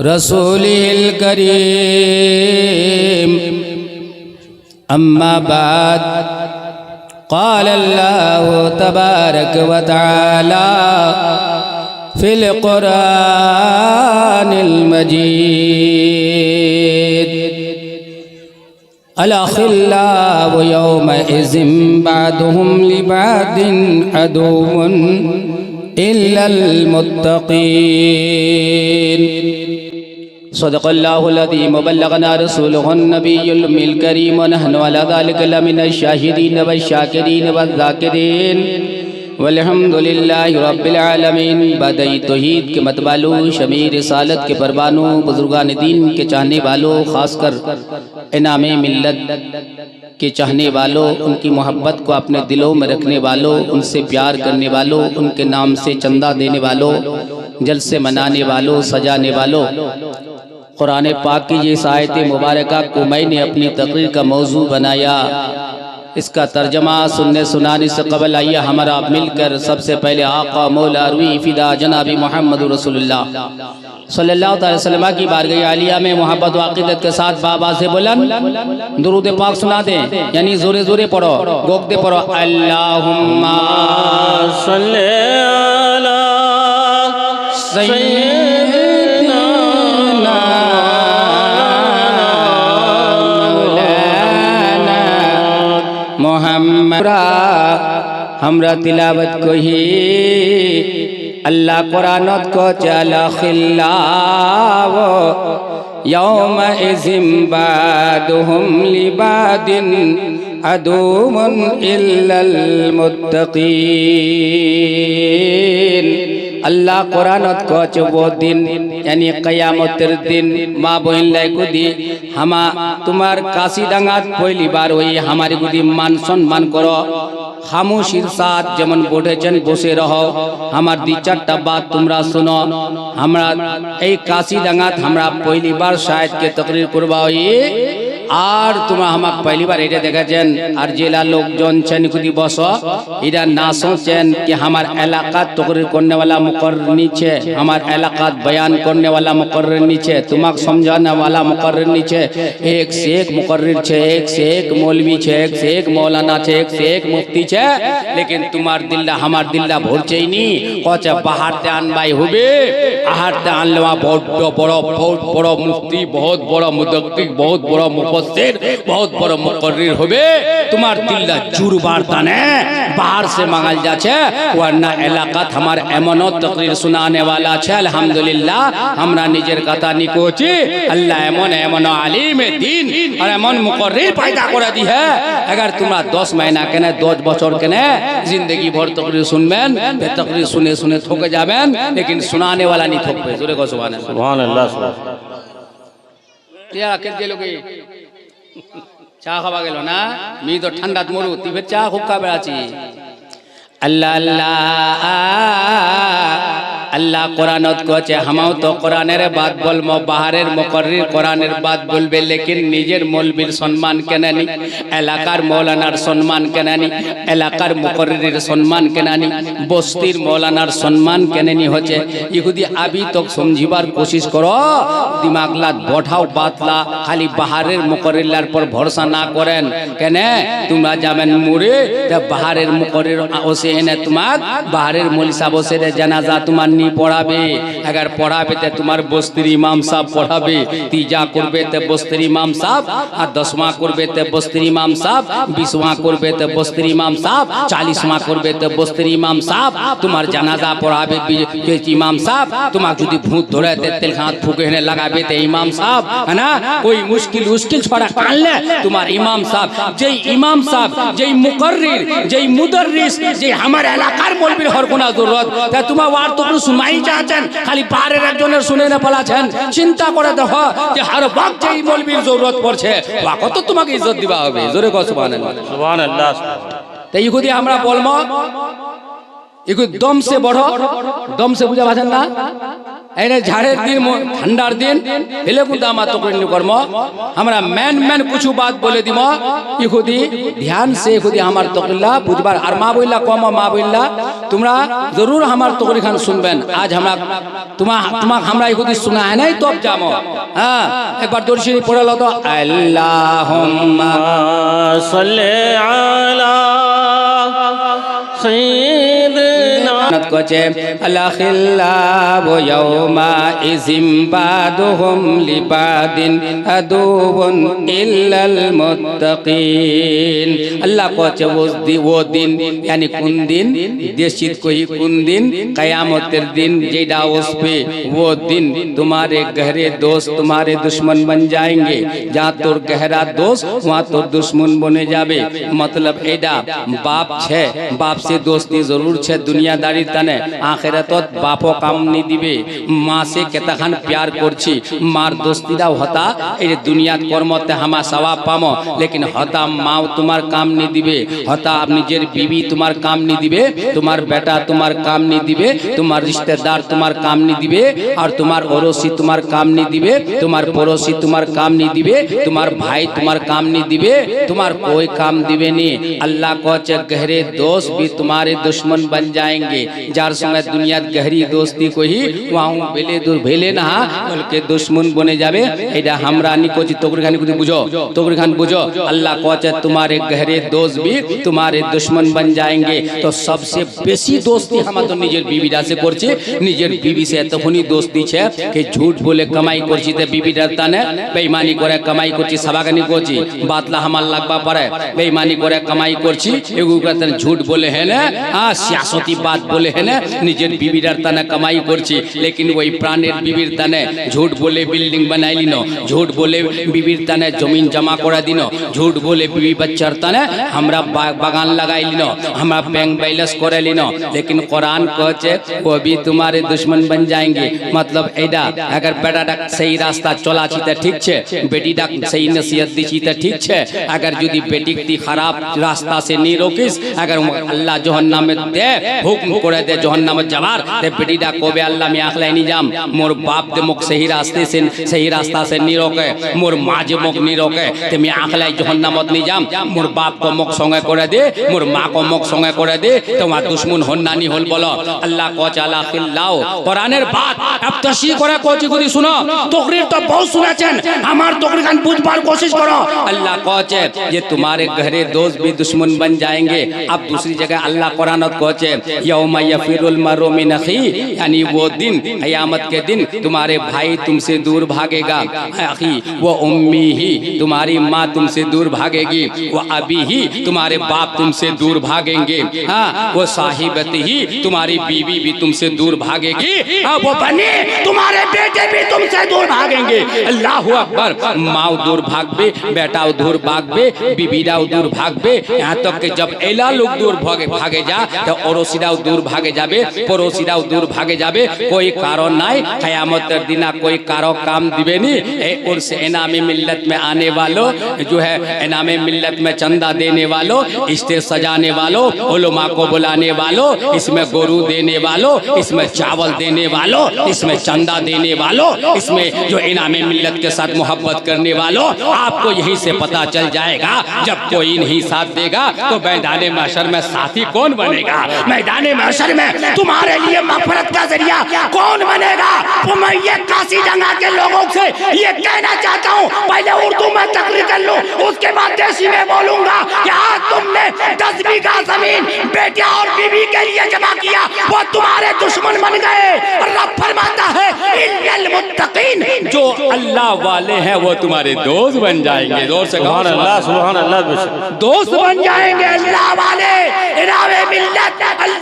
رسوله الكريم أما بعد قال الله تبارك وتعالى في القرآن المجيد الأخلاء يومئذ بعضهم لبعض عدو إلا المتقين صدق الله الذي مبلغنا رسوله النبي الأمي الكريم. ونحن على ذلك لمن الشاهدين والشاكرين والذاكرين. والحمد لله رب العالمین بدئی توحید کے متبالو شمیر رسالت کے پروانوں بزرگان دین کے چاہنے والوں خاص کر انعام ملت کے چاہنے والوں ان کی محبت کو اپنے دلوں میں رکھنے والوں ان سے پیار کرنے والوں ان کے نام سے چندہ دینے والوں جلسے منانے والوں سجانے والوں قرآن پاک کی یہ آیت مبارکہ کو میں نے اپنی تقریر کا موضوع بنایا، اس کا ترجمہ سننے سنانے سے قبل آئیے ہمارا مل کر سب سے پہلے آقا مولا روی فدا جناب محمد رسول اللہ۔ صلی اللہ تعالی وسلم کی بارگاہ عالیہ میں محبت و عقیدت کے ساتھ بابا سے بلند درود پاک سنا دیں۔ یعنی زورے زورے پڑھو گوکتے پڑھو، اللہم صل على سیدنا মোহাম্মদ আমরা তিলাবত কহি আল্লাহ কোরআনত কো চালা খিল্লাও يوم إذن بعدهم لبعد عدو إلا المتقين আল্লাহ কোরআনত কচ ও দিন, ইয়ানি কিয়ামতের দিন, মা বইন লাই গুদি, হামা তোমার কাশি ডাঙ্গাত পয়লি বার ওই হামার গুদি মান সম্মান করো। খামোশির সাথ যেমন বটেছেন বসে রহো আমার দুই চারটা বাদ তোমরা শোনো। আমরা এই কাশি ডাঙ্গাত আমরা পয়লি বার সাহেদকে তকরির করবা ওই আর তোমরা আমাকে পাইলিবার এটা দেখাছেন, আর জেলা লোকজন চেন খুদি বস এটা না সোচেন কি আমার এলাকা তকরির করনেওয়ালা মুকর্রনি নিচে আমার এলাকা বয়ান করনেওয়ালা মুকর্রনি নিচে তোমাক সমঝানেওয়ালা মুকর্রনি নিচে এক সে এক মুকর্রির ছে, এক সে এক মৌলবি ছে, এক সে এক মৌলানা ছে, এক সে এক মুফতি ছে, লেকিন তোমার দিল্লা আমার দিল্লা ভরছেই নি কচে পাহাড়তে আনবাই হবে, আহারতে আনলেওয়া বড্ড বড়, বহুত বড় মুফতি, বহুত বড় মুদক্তি, বহুত বড় মুফ محبتদের বহুত বড় মুকররির تمہار তোমার جور জুরবার দানে باہر سے مانگل جا چھے ورنہ علاقات ہمار ایمانو تقریر سنانے والا چھے۔ الحمدللہ ہمرا نجر قطع نکو چھے اللہ ایمان ایمانو علیم دین۔ اور ایمان مقرر پیدا کر دی ہے۔ اگر تمہارا دوس مہینہ کنے دوچ بچور کنے زندگی بھر تقریر سن بین پہ تقریر سنے سنے تھوک جا بین لیکن سنانے والا نہیں تھوک پہ زورے کو سبحان اللہ۔ سبحان اللہ سبحان اللہ۔ کیا رکھت گئے চা খাওয়া গেল না? মি তো ঠান্ডাত মরু তুই ফের চা হুক্কা বেড়াচ্ছি। আল্লাহ আল্লাহ আল্লাহ কোরআনত কছে হামাও তো কোরআনের বাদ বলব বাহারের মুকর্রির কোরআনের বাদ বলবে, লেকিন নিজের মৌলবীর সম্মান কেনানি এলাকার মৌলানার সম্মান কেনানি এলাকার মুকর্রির সম্মান কেনানি বস্তির মৌলানার সম্মান কেনেনি হচ্ছে? ইহুদি আবি তো সমঝিবার কোশিশ করো, দিমাগলা বঠাও বাতলা, খালি বাহারের মুকরিল্লার পর ভরসা না করেন। কেন? তোমরা যাবেন তা বাহারের মুকরির ওসে এনে তোমাক, বাহারের মলিসা বসে জানাজা তোমার নি পড়াবে अगर পড়াবে তে তোমার বস্তির ইমাম সাহেব পড়াবে তিজা করবে তে বস্তির ইমাম সাহেব আর দশমা করবে তে বস্তির ইমাম সাহেব বিশমা করবে তে বস্তির ইমাম সাহেব চালিশমা করবে তে বস্তির ইমাম সাহেব তোমার জানাজা পড়াবে বি- যে ইমাম সাহেব তোমার যদি ভূত ধরে তে তেল হাত ফুকে এনে লাগাবে তে ইমাম সাহেব है না कोई मुश्किल मुश्किल छोड़ा कानले तुम्हार इमाम साहब যেই ইমাম সাহেব যেই মুকর্রির যেই মুদর্রিস যে আমার এলাকার মৌলবীর হর কোনা জরুরত তা তোমার ওয়ার তো কোনো শুনাই চাচ্ছেন খালি বাইরের একজনের শুনে না পালাছেন। চিন্তা করে দেখো যে হার বাক যেই মৌলবীর জরুরত পড়ছে বা কত তোমাকে ইজ্জত দিবা হবে? জোরে সুবহানাল্লাহ। তাই যদি আমরা বলব এগো দম সে বড় দম সে বুঝা পাচ্ছেন না। এনে ঝাড়ের দিন ঠান্ডার দিন এলে কুদা মা তো করিনি কর্ম। আমরা ম্যান ম্যান কিছু বাদ বলে দিব ইহুদি, ধ্যান সে ইহুদি আমার তকল্লা বুঝবার আর মা বললা কম, মা বললা তোমরা জরুর আমার তকরি খান শুনবেন। আজ আমরা তোমা, তোমাক আমরা ইহুদি শোনা হয় নাই, তব জাম। হ্যাঁ একবার দর্শী পড়ে লো তো। আল্লাহ সাল্লি আলা করছে। আলা খিল্লাব ইয়াউমা ইজিম বাদুহুম লিবাদিন আদুবুন ইল্লাল মুত্তাকিন। আল্লাহ করছে ওসদি ও দিন মানে কোন দিন? দেশিত কই কোন দিন? কিয়ামতের দিন যেটা ওসবে, ও দিন তোমারে গহরে दोस्त तुम्हारे दुश्मन बन जाएंगे जहाँ তোর গহরা दोस्त वहाँ তোর दुश्मन বনে যাবে। मतलब এটা বাপ ছে, বাপ সে দোস্তি জরুর ছে দুনিয়াদার। দুনিয়াদারির তানে আখেরাতত বাপও কাম নি দিবে মা সে কেতাখান প্যার করছি মার দোস্তিদাও হতা এই যে দুনিয়াত কর্মতে হামা সওয়াব পামো লেকিন হতা মাও তোমার কাম নি দিবে হতা নিজের বিবি তোমার কাম নি দিবে তোমার বেটা তোমার কাম নি দিবে তোমার रिश्तेदार তোমার কাম নি দিবে আর তোমার অরসি তোমার কাম নি দিবে তোমার পড়োসি তোমার কাম নি দিবে তোমার ভাই তোমার কাম নি দিবে তোমার कोई काम दिवे नहीं अल्लाह को चे गहरे दोस्त भी तुम्हारे दुश्मन बन जाएंगे যার সঙ্গে দুনিয়ার গহরি দোস্তি কহি ওয়াও বেলে দূর ভেলে না বলকে দুশ্মন বনে যাবে এটা আমরা নি কোচি তোকর খান কুদি বুঝো তোকর খান বুঝো আল্লাহ কোচে তোমারে গহরে দোষ বি তোমারে দুশ্মন বন যায়েঙ্গে তো সবসে বেশি দোস্তি আমরা তো নিজের বিবিরা সে করছি নিজের বিবি সে তখনই দোস্তি ছে কে ঝুট বলে কামাই করছি তে বিবিটার তানে বেঈমানি করে কামাই করছি সাবাগানি করছি বাতলা হামাল লাগবা পারে বেঈমানি করে কামাই করছি এগুলো ঝুট বলে হেলে আর সিয়াসতি বাদ বলে হেনে, নিজের বিবিরার তানে কামাই করছি, লেকিন ওই প্রাণের বিবির তানে ঝুট বলে বিল্ডিং বানাইলিন ঝুট বলে বিবির তানে জমিন জমা করা দিন, ঝুট বলে বিবি বাচ্চার তানে আমরা বাগান লাগাইলিন আমরা ব্যাংক ব্যালেন্স করাইলিন লেকিন কোরআন কছে কবি তোমারে দুশ্মন বন যায়গে, মতলব এইটা अगर बेटा ডাক সেই রাস্তা চলাছি তা ঠিক ছে বেটি ডাক সেই নসিহত দিছি তা ঠিক ছে अगर যদি বেটি খারাপ রাস্তা সে নি রোকিস अगर আল্লাহ জাহান্নামে দে, হুকুম করে দে जहन्नाम जवार ते बेटी डा कोबे अल्लाह में आखलाई नहीं जाम मोर बाप दे मुख सही रास्ते से सही रास्ता से नहीं रोके मोर माँ जे मुख नहीं रोके ते मैं आखलाई जहन्नामत नहीं जाम मोर बाप को मुख संगे করে দে মোর মা को মুখ সঙ্গে করে দে তোমার দুশ্মন হন্নানি হল বলো আল্লাহ কচালা খিল্লাও কোরআনের বাত আফতাশি করে কোচি করি শুনো তকরির তো বহুত শুনেছেন আমার তকরির খান বুঝবার कोशिश करो अल्लाह कहचे ये तुम्हारे गहरे दोस्त भी दुश्मन बन जाएंगे अब दूसरी जगह अल्लाह कुरान कहचे यौम یوم یفر من اخی یعنی وہ دن حیامت کے دن تمہارے بھائی تم سے دور بھاگے گا۔ اخی، وہ امی ہی تمہاری ماں تم سے دور بھاگے گی۔ وہ ابی ہی تمہارے باپ تم سے دور بھاگیں گے۔ ہاں، وہ صاحبت ہی تمہاری بیوی بھی تم سے دور بھاگے گی۔ ہاں، وہ بنی تمہارے بیٹے بھی تم سے دور بھاگیں گے۔ اللہ اکبر، ماں دور بھاگ بے، بیٹا دور بھاگ بے بیویڑا دور بھاگ بے۔ یہاں تک کہ جب ایلا لوگ دور بھاگے جا، تو اوروسیڑا دور دور بھاگے جابے দুর্ভাগে যাবে دور بھاگے جابے کوئی کارو نائے قیامت دینہ کوئی کارو کام دیوینی اے عرص انام ملت میں آنے والو جو ہے انام ملت میں چندہ دینے والو اشتے سجانے والو علماء کو بلانے والو اس میں گروہ دینے والو اس میں چاول دینے والو اس میں چندہ دینے والو اس میں جو انام ملت کے ساتھ محبت کرنے والو آپ کو یہی سے پتا چل جائے گا، جب کوئی نہیں ساتھ دے گا، تو میدان محشر میں ساتھی کون بنے گا؟ میدان محشر حشر میں تمہارے لیے مغفرت کا ذریعہ کون بنے گا؟ تو میں یہ کاسی جنگا کے لوگوں سے یہ کہنا چاہتا ہوں پہلے اردو میں تقریر کر لوں اس کے بعد دیسی میں بولوں گا کہ آج تم نے دس بیگہ زمین بیٹیا اور بی بی کے لیے جمع کیا وہ تمہارے دشمن بن گئے۔ رب فرماتا ہے المتقین جو اللہ والے ہیں وہ تمہارے دوست بن جائیں گے۔ دور سے سبحان اللہ سبحان اللہ دوست بن جائیں گے۔ اللہ والے ملت اللہ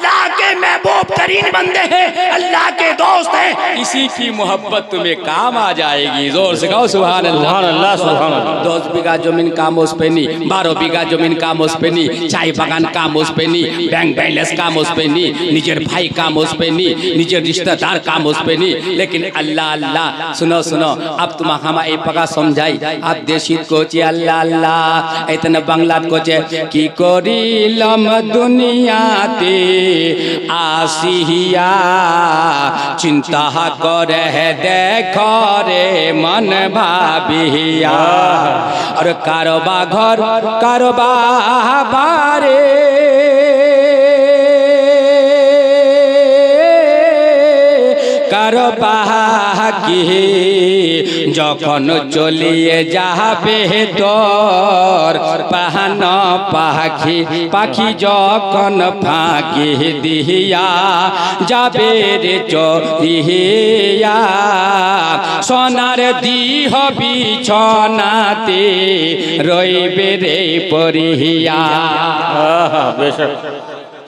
بہترین بندے ہیں اللہ کے دوست ہیں۔ اسی کی محبت تمہیں کام آ جائے گی زور سے کہو سبحان اللہ۔ سبحان اللہ سبحان اللہ۔ دوست بیگا زمین کام اس پہ نہیں بارو بیگا زمین کام اس پہ نہیں چائے بگان کام اس پہ نہیں بینک بیلنس کام اس پہ نہیں نجر بھائی کام اس پہ نہیں نجر رشتہ دار کام اس پہ نہیں۔ لیکن اللہ اللہ سنو سنو اب تمہاں ہم اے پگا سمجھائی۔ اب دیشیت کوچے اللہ اللہ ایتن بنگلات کوچے کی کوری لم دنیا تے آسی আসিয়া চিন্তা করে দেখ রে মন ভাবিয়া আর কারবা ঘর কারবা বারে তার পাহাকি যখন চলিয়ে যাবে তোর পাহান পাহাকি পাখি যখন ফাঁকি দিহিয়া যাবে রে চিহিয়া সোনার দিহ বিছনাতে রইবে রে পরিহিয়া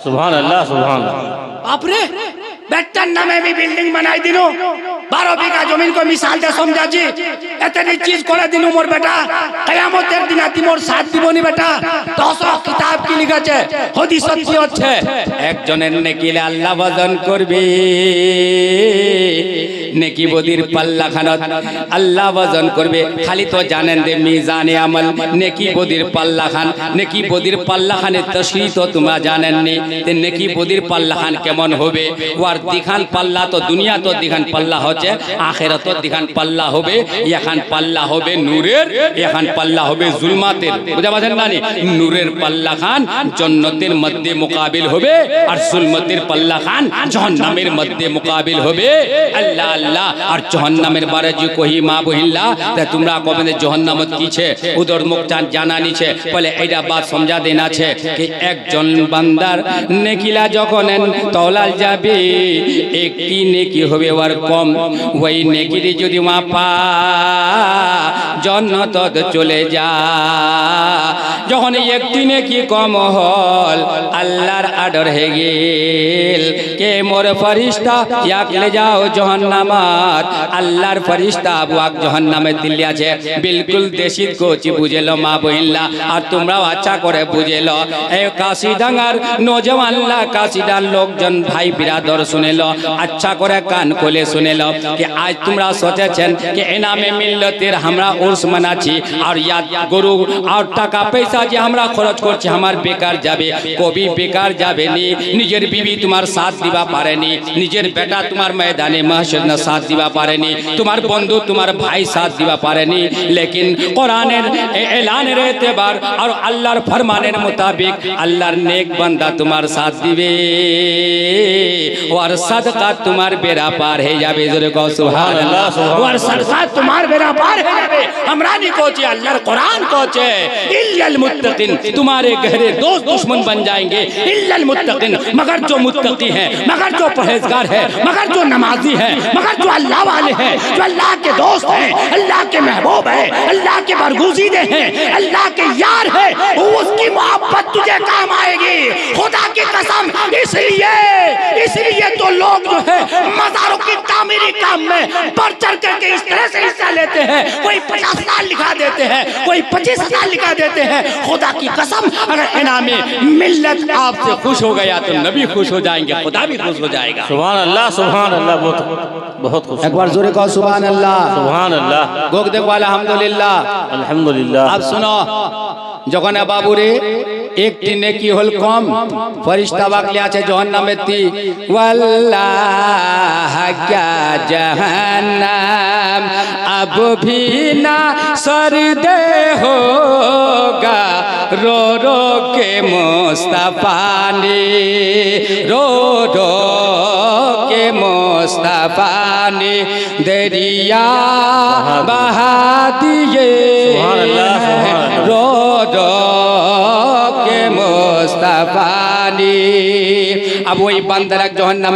সুহান আল্লাহ সুহান বাপরে! বেটার নামে আমি বিল্ডিং বানাই দিনু বারো বিঘা জমিন কো মিশাল দে সমঝাছি এতে চিজ করে দিনু মোর বেটা। কেয়ামতের দিন আতি মোর সাথ দিবনি বেটা। দশ কিতাব কি লিখেছে? হদি সত্যি হচ্ছে? একজনের নেকিলে আল্লাহ বদন করবে। নেকি বদির পাল্লা খানত। আল্লাহ বজন করবে। খালি তো জানেন যে মিজানে আমল। নেকি বদির পাল্লা খান। নেকি বদির পাল্লা খানের তশরি তো তোমরা জানেননি। যে নেকি বদির পাল্লা খান কেমন হবে? ওয়ার দিখান পাল্লা তো, দুনিয়া তো দিখান পাল্লা হচ্ছে। আখেরাত দিখান পাল্লা হবে, এখান পাল্লা হবে নূরের, এখান পাল্লা হবে জুলমাতের। বুঝা পাচ্ছেন না? নূরের পাল্লা খান জন্নতের মধ্যে মোকাবিল হবে, আর জুলমতের পাল্লা খান জাহান্নামের মধ্যে মোকাবিল হবে। আল্লাহ আল্লাহ, আর জাহান্নামের বারে যে কহি মা বহিল্লা, তা তোমরা কবে জাহান্নামত কিছে উদর মুখ জানা নিছে বলে এইটা বাত সমঝা দেন আছে কি একজন বান্দার নেকিলা যখন তলাল যাবে, একটি নেকি হবে ওর কম। ওই নেকিরি যদি মা পা জন্নত চলে যা। যখন একটি নেকি কম হল আল্লাহর আডর হে গেল। কে মোর ফরিস্তা? ইয়াকলে যাও জহন্নামাত। আল্লাহর ফরিস্তা বুয়াক জহন্নামে দিল্লি আছে। বিলকুল দেশিত কোচি বুঝেলো মা বহিল্লা আর তোমরাও আচ্ছা করে বুঝেলো। এ কাশি কাশিডাঙ্গার নজওয়ানলা কাশিডার লোকজন ভাই বিরাদর শুনেল। আচ্ছা করে কান কোলে শুনেল। کہ آج تمرا سوچے چھن کہ اینا میں ملتیر ہمرا عرص منا چھی اور یاد گرو اور ٹاکا پیسہ جی ہمرا خورج کر چھ ہمار بیکار جابے کو بھی بیکار جابے نی۔ نجر بی تمہار ساتھ دیوا پارے نی۔ نجر بیٹا تمہار میدان محشد نہ ساتھ دیوا پارے نی۔ تمہار بندو تمہار بھائی ساتھ دیوا پارے نی۔ لیکن قرآن اعلان رہتے بار اور اللہ فرمانے مطابق اللہ نیک بندہ تمہار ساتھ دیوے۔ اور صدقہ تمہار بیرا پار ہے یا بیزر کرے گا سبحان اللہ۔ اور سرسات تمہار بنا پار ہے ہمرانی کوچے اللہ قرآن کوچے۔ اللہ المتقن تمہارے گہرے دوست دشمن بن جائیں گے۔ اللہ المتقن مگر جو متقی ہے مگر جو پہزگار ہے مگر جو نمازی ہے مگر جو اللہ والے ہیں جو اللہ کے دوست ہیں اللہ کے محبوب ہیں اللہ کے برگزیدے ہیں اللہ کے یار ہیں اس کی محبت تجھے کام آئے گی۔ خدا کی قسم اس لیے اس لیے تو لوگ جو ہیں مزاروں کی تعمیری کام میں بڑھ چڑھ کر کے اس طرح سے حصہ لیتے ہیں۔ کوئی پچاس سال لکھا دیتے ہیں کوئی پچیس سال لکھا دیتے ہیں۔ خدا کی قسم اگر انعام ملت آپ سے خوش ہو گیا تو نبی خوش ہو جائیں گے خدا بھی خوش ہو جائے گا۔ سبحان اللہ سبحان اللہ بہت بہت خوش ایک بار زوری کہو سبحان اللہ۔ سبحان اللہ۔ گوگ دیکھ والا الحمدللہ۔ الحمدللہ۔ آپ سنو جگہ بابو رے একটি নেকি হল কম ফরিস্তা বাকলে আছে জাহান্নামে তি ওয়াল্লাহ क्या जहन्नम अब भी ना सरदे होगा रो रो के मुस्तफा ने रो रो के मुस्तफा ने दरिया बहा दिए सुभान अल्लाह, सुभान अल्लाह। रो रो বান্দাবানি আমি ওই বান্দারা যখন নামে